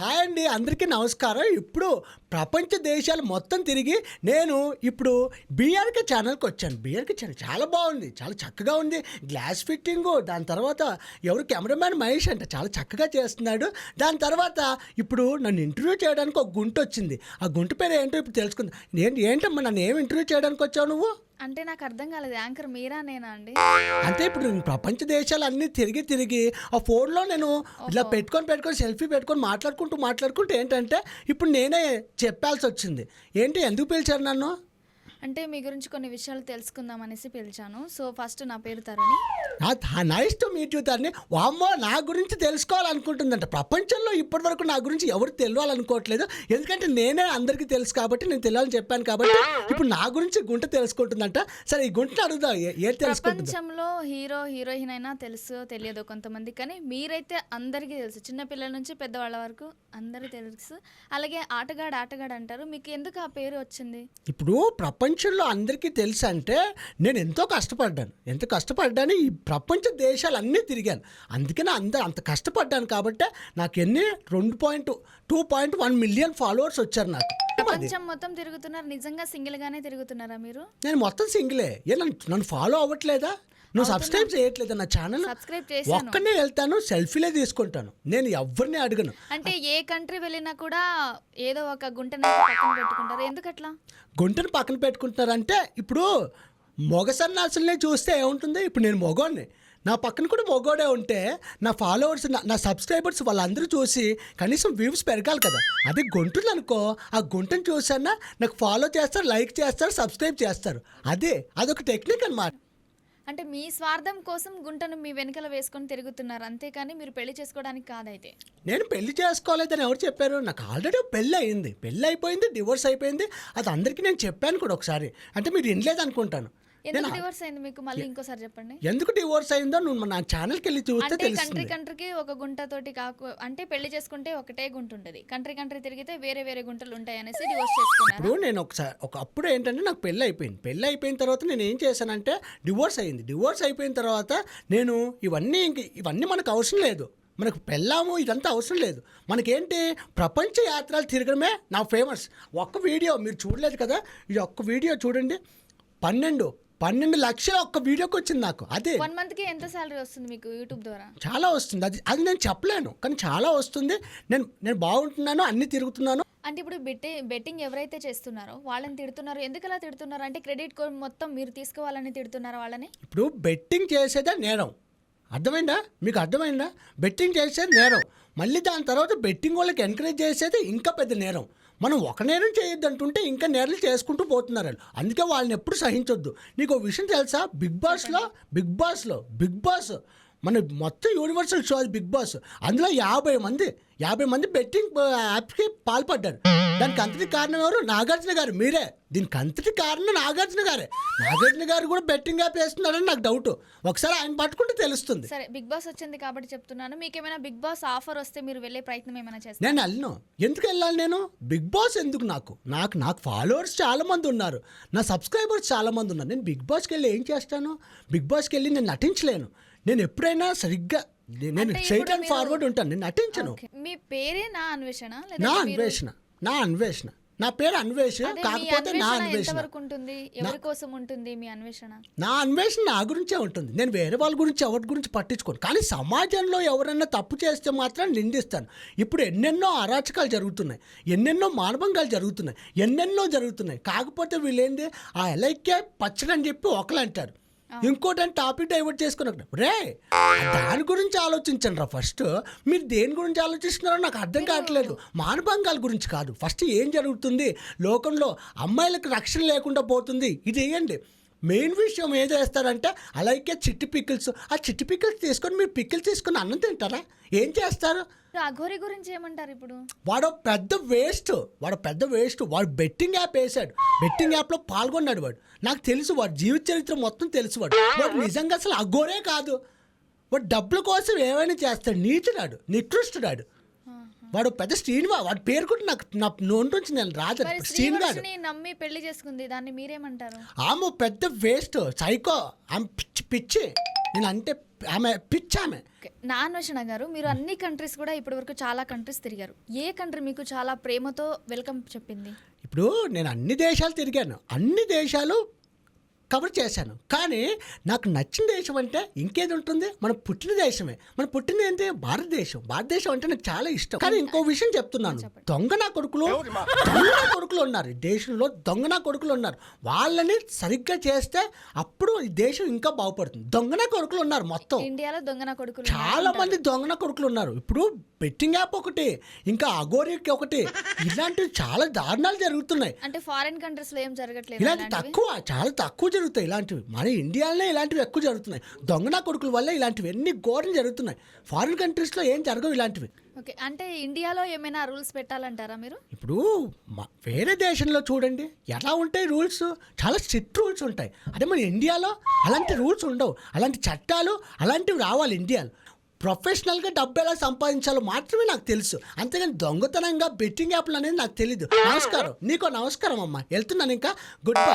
Hi అండి అందరికీ నమస్కారం. ఇప్పుడు ప్రపంచ దేశాలు మొత్తం తిరిగి నేను ఇప్పుడు బీఆర్కే ఛానల్కి వచ్చాను. బీఆర్కే ఛానల్ చాలా బాగుంది చాలా చక్కగా ఉంది. గ్లాస్ ఫిట్టింగ్ దాని తర్వాత ఎవరు కెమెరామ్యాన్ మహేష్ అంట చాలా చక్కగా చేస్తున్నాడు. దాని తర్వాత ఇప్పుడు నన్ను ఇంటర్వ్యూ చేయడానికి ఒక గుంట వచ్చింది ఆ గుంట పేరు ఏంటో ఇప్పుడు తెలుసుకుంది. ఏంటి ఏంటమ్మా నన్ను ఏం ఇంటర్వ్యూ చేయడానికి వచ్చావు నువ్వు? అంటే నాకు అర్థం కాలేదు. యాంకర్ మీరా నేనా అండి? అంటే ఇప్పుడు నేను ప్రపంచ దేశాలు అన్నీ తిరిగి తిరిగి ఆ ఫోన్లో నేను ఇలా పెట్టుకొని పెట్టుకొని సెల్ఫీ పెట్టుకొని మాట్లాడుకుంటూ మాట్లాడుకుంటూ ఏంటంటే ఇప్పుడు నేనే చెప్పాల్సి వచ్చింది. ఏంటి ఎందుకు పిలిచారు నన్ను? అంటే మీ గురించి కొన్ని విషయాలు తెలుసుకుందాం అనేసి పిలిచాను. సో ఫస్ట్ నా పేరు Taruni. Nice to meet you తన్ని వామ్మో నా గురించి తెలుసుకోవాలనుకుంటుందంట. ప్రపంచంలో ఇప్పటి వరకు నా గురించి ఎవరు తెలియాలనుకోవట్లేదు ఎందుకంటే నేనే అందరికీ తెలుసు కాబట్టి నేను తెలియాలని చెప్పాను కాబట్టి ఇప్పుడు నా గురించి గుంట తెలుసుకుంటుందంట. సరే ఈ గుంటను అడుగుదాం. ఏ- ప్రపంచంలో హీరో హీరోయిన్ అయినా తెలుసు తెలియదు కొంతమంది కానీ మీరైతే అందరికీ తెలుసు. చిన్న పిల్లల నుంచి పెద్దవాళ్ళ వరకు అందరికీ తెలుసు. అలాగే ఆటగాడు ఆటగాడు అంటారు. మీకు ఎందుకు ఆ పేరు వచ్చింది? ఇప్పుడు ప్రపంచంలో అందరికీ తెలుసు అంటే నేను ఎంతో కష్టపడ్డాను. ఎంత కష్టపడ్డాను? ఈ ప్రపంచ దేశాలన్నీ తిరిగాను. అందుకనే అందరు అంత కష్టపడ్డాను కాబట్టి నాకు ఎన్ని రెండు point two point one million followers వచ్చారు నాకు. ప్రపంచం మొత్తం తిరుగుతున్నారు. నిజంగా సింగిల్ గానే తిరుగుతున్నారా మీరు? నేను మొత్తం సింగిలే. ఏ నన్ను నన్ను ఫాలో అవ్వట్లేదా? నువ్వు సబ్స్క్రైబ్ చేయట్లేదా నా ఛానల్? సబ్స్క్రైబ్ చేశాను. ఒక్కనే వెళ్తాను సెల్ఫీలే తీసుకుంటాను. నేను ఎవరిని అడగను. అంటే ఏ కంట్రీ వెళ్ళినా కూడా ఏదో ఒక గుంట నాకు పక్కన పెట్టుకుంటారు. ఎందుకట్లా? గుంటను పక్కన పెట్టుకుంటున్నారంటే ఇప్పుడు మొగ సన్నాసుల్ని చూస్తే ఏముంటుంది? ఇప్పుడు నేను మొగోడిని. నా పక్కన కూడా మొగోడే ఉంటే నా ఫాలోవర్స్ నా- సబ్స్క్రైబర్స్ వాళ్ళందరూ చూసి కనీసం వ్యూస్ పెరగాలి కదా. అదే గుంటుంది అనుకో ఆ గుంటను చూసానా నాకు ఫాలో చేస్తారు లైక్ చేస్తారు సబ్స్క్రైబ్ చేస్తారు. అదే అదొక టెక్నిక్ అన్నమాట. అంటే మీ స్వార్థం కోసం గుంటను మీ వెనకాల వేసుకొని తిరుగుతున్నారు. అంతేకాని మీరు పెళ్ళి చేసుకోవడానికి కాదైతే. నేను పెళ్ళి చేసుకోలేదని ఎవరు చెప్పారు? నాకు ఆల్రెడీ పెళ్ళి అయింది. పెళ్ళి అయిపోయింది డివోర్స్ అయిపోయింది. అది అందరికీ నేను చెప్పాను కూడా ఒకసారి. అంటే మీరు వినలేదు అనుకుంటాను ఎందుకు డివోర్స్ అయింది మీకు? మళ్ళీ ఇంకోసారి చెప్పండి. ఎందుకు డివోర్స్ అయిందో నువ్వు నా ఛానల్కి వెళ్ళి చూస్తే కంట్రీ కంట్రీకి ఒక గుంటతోటి కాకు అంటే పెళ్ళి చేసుకుంటే ఒకటే గుంట ఉంటుంది కంట్రీ కంట్రీ తిరిగితే వేరే వేరే గుంటలు ఉంటాయి అనేసి డివోర్స్ చేసుకున్నారు? ఇప్పుడు నేను ఒకసారి ఒక అప్పుడు ఏంటంటే నాకు పెళ్ళి అయిపోయింది. పెళ్ళి అయిపోయిన తర్వాత నేను ఏం చేశానంటే డివోర్స్ అయింది. డివోర్స్ అయిపోయిన తర్వాత నేను ఇవన్నీ ఇంక ఇవన్నీ మనకు అవసరం లేదు. మనకు పెళ్ళాము ఇదంతా అవసరం లేదు. మనకేంటి? ప్రపంచ యాత్రలు తిరగడమే నా ఫేమస్ ఒక్క వీడియో మీరు చూడలేదు కదా? ఈ ఒక్క వీడియో చూడండి. పన్నెండు పన్నెండు లక్షల ఒక్క వీడియోకి వచ్చింది నాకు అదే. వన్ మంత్కి ఎంత సాలరీ వస్తుంది మీకు యూట్యూబ్ ద్వారా? చాలా వస్తుంది అది అది నేను చెప్పలేను కానీ చాలా వస్తుంది. నేను నేను బాగుంటున్నాను అన్నీ తిరుగుతున్నాను. అంటే ఇప్పుడు బెట్టి బెట్టింగ్ ఎవరైతే చేస్తున్నారో వాళ్ళని తిడుతున్నారు. ఎందుకు అలా తిడుతున్నారు? అంటే క్రెడిట్ మొత్తం మీరు తీసుకోవాలని తిడుతున్నారా వాళ్ళని? ఇప్పుడు బెట్టింగ్ చేసేదే నేరం. అర్థమైందా? మీకు అర్థమైందా? బెట్టింగ్ చేసేది నేరం. మళ్ళీ దాని తర్వాత బెట్టింగ్ వాళ్ళకి ఎంకరేజ్ చేసేది ఇంకా పెద్ద నేరం. మనం ఒక నేరం చేయొద్దు అంటుంటే ఇంకా నేరలు చేసుకుంటూ పోతున్నారు. వాళ్ళు అందుకే వాళ్ళని ఎప్పుడు సహించొద్దు. నీకు ఒక విషయం తెలుసా? బిగ్ బాస్లో బిగ్ బాస్లో బిగ్ బాస్ మన మొత్తం యూనివర్సల్ షో అది బిగ్ బాస్. అందులో యాభై మంది యాభై మంది బెట్టింగ్ యాప్కి పాల్పడ్డారు. దానికి అంతటి కారణం ఎవరు? నాగార్జున గారు. మీరే. దీనికి అంతటి కారణం నాగార్జున గారే. నాగార్జున గారు కూడా బెట్టింగ్ యాప్ వేస్తున్నారని నాకు డౌట్ ఒకసారి ఆయన పట్టుకుంటే తెలుస్తుంది. సరే బిగ్ బాస్ వచ్చింది కాబట్టి చెప్తున్నాను. మీకు ఏమైనా బిగ్ బాస్ ఆఫర్ వస్తే మీరు వెళ్ళే ప్రయత్నం ఏమైనా చేస్తారు? నేను వెళ్ళను. ఎందుకు వెళ్ళాలి నేను? బిగ్ బాస్ ఎందుకు నాకు? నాకు నాకు ఫాలోవర్స్ చాలా మంది ఉన్నారు. నా సబ్స్క్రైబర్స్ చాలా మంది ఉన్నారు. నేను బిగ్ బాస్కి వెళ్ళి ఏం చేస్తాను? బిగ్ బాస్కి వెళ్ళి నేను నటించలేను. నేను ఎప్పుడైనా సరిగ్గా నేను స్ట్రైట్ అండ్ ఫార్వర్డ్ ఉంటాను. నేను నటించను. మీ పేరే నా అన్వేషణ? నా అన్వేషణ. నా అన్వేషణ. నా పేరు అన్వేష్ అదే మీ కాకపోతే నా అన్వేషణ అన్వేషణ. ఉంటుంది? ఎవరి కోసం ఉంటుంది మీ అన్వేషణ? నా అన్వేషణ నా గురించే ఉంటుంది. నేను వేరే వాళ్ళ గురించి ఎవరి గురించి పట్టించుకోను. కానీ సమాజంలో ఎవరైనా తప్పు చేస్తే మాత్రం నిందిస్తాను. ఇప్పుడు ఎన్నెన్నో అరాచకాలు జరుగుతున్నాయి. ఎన్నెన్నో మానభంగాలు జరుగుతున్నాయి. ఎన్నెన్నో జరుగుతున్నాయి. కాకపోతే వీళ్ళేంది? ఆ ఎలైకే పచ్చడి అని చెప్పి ఒకరు అంటారు ఇంకోటి అని టాపిక్ డైవర్ట్ చేసుకుని రే దాని గురించి ఆలోచించండి రా ఫస్ట్. మీరు దేని గురించి ఆలోచిస్తున్నారో నాకు అర్థం కావట్లేదు. మానభంగాల గురించి కాదు. ఫస్ట్ ఏం జరుగుతుంది? లోకంలో అమ్మాయిలకు రక్షణ లేకుండా పోతుంది. ఇది వేయండి మెయిన్ విషయం ఏది వేస్తారంటే అలాగే చిట్టి పికిల్స్ ఆ చిట్టి పికిల్స్ తీసుకొని మీరు పికిల్స్ తీసుకొని అన్నం తింటారా? ఏం చేస్తారు? అఘోరి గురించి ఏమంటారు ఇప్పుడు? వాడు పెద్ద వేస్ట్ వాడు పెద్ద వేస్ట్. వాడు బెట్టింగ్ యాప్ వేసాడు బెట్టింగ్ యాప్లో పాల్గొన్నాడు వాడు. నాకు తెలుసు వాడు జీవిత చరిత్ర మొత్తం తెలుసు వాడు. వాడు నిజంగా అసలు అఘోరే కాదు. వాడు డబ్బుల కోసం ఏమైనా చేస్తాడు నీచుడాడు నికృష్టుడాడు. వాడు పెద్ద శ్రీనివా వాడి పేరు కూడా నాకు నా నోటి నేను రాదు శ్రీనివాడు నమ్మి పెళ్ళి చేసుకుంది దాన్ని మీరేమంటారు? ఆమె పెద్ద వేస్ట్ సైకో ఆమె పిచ్చి పిచ్చి. నేను అంటే ఆమె పిచ్చి ఆమె. ఓకే. నా అన్వేషణ గారు మీరు అన్ని కంట్రీస్ కూడా ఇప్పటివరకు చాలా కంట్రీస్ తిరిగారు. ఏ కంట్రీ మీకు చాలా ప్రేమతో వెల్కమ్ చెప్పింది? ఇప్పుడు నేను అన్ని దేశాలు తిరిగాను. అన్ని దేశాలు కవర్ చేశాను. కానీ నాకు నచ్చిన దేశం అంటే ఇంకేది ఉంటుంది? మన పుట్టిన దేశమే. మన పుట్టిన ఏంటి? భారతదేశం. భారతదేశం అంటే నాకు చాలా ఇష్టం. కానీ ఇంకో విషయం చెప్తున్నాను. దొంగ నా కొడుకులు దొంగ నా కొడుకులు ఉన్నారు. దేశంలో దొంగ నా కొడుకులు ఉన్నారు. వాళ్ళని సరిగ్గా చేస్తే అప్పుడు ఈ దేశం ఇంకా బాగుపడుతుంది. దొంగ నా కొడుకులు ఉన్నారు మొత్తం. ఇండియాలో దొంగన కొడుకులు చాలా మంది దొంగన కొడుకులు ఉన్నారు. ఇప్పుడు బెట్టింగ్ యాప్ ఒకటి ఇంకా అగోరికి ఒకటి. ఇలాంటివి చాలా దారుణాలు జరుగుతున్నాయి. అంటే ఫారిన్ కంట్రీస్లో ఏం జరగట్లేదు ఇలాంటి? తక్కువ చాలా తక్కువ జరుగుతాయి ఇలాంటివి. మన ఇండియాలోనే ఇలాంటివి ఎక్కువ జరుగుతున్నాయి. దొంగన కొడుకుల వల్ల ఇలాంటివి ఎన్ని ఘోరం జరుగుతున్నాయి. ఫారిన్ కంట్రీస్లో ఏం జరగవు ఇలాంటివి. ఓకే అంటే ఇండియాలో ఏమైనా రూల్స్ పెట్టాలంటారా మీరు? ఇప్పుడు మ- వేరే దేశంలో చూడండి ఎలా ఉంటాయి రూల్స్? చాలా స్ట్రిక్ట్ రూల్స్ ఉంటాయి. అదే మన ఇండియాలో అలాంటి రూల్స్ ఉండవు. అలాంటి చట్టాలు అలాంటివి రావాలి ఇండియాలో. ప్రొఫెషనల్గా డబ్బు ఎలా సంపాదించాలో మాత్రమే నాకు తెలుసు. అంతేగాని దొంగతనంగా బెట్టింగ్ యాప్లు అనేది నాకు తెలీదు. నమస్కారం. నీకో నమస్కారం అమ్మా. వెళ్తున్నాను ఇంకా గుడ్ బై.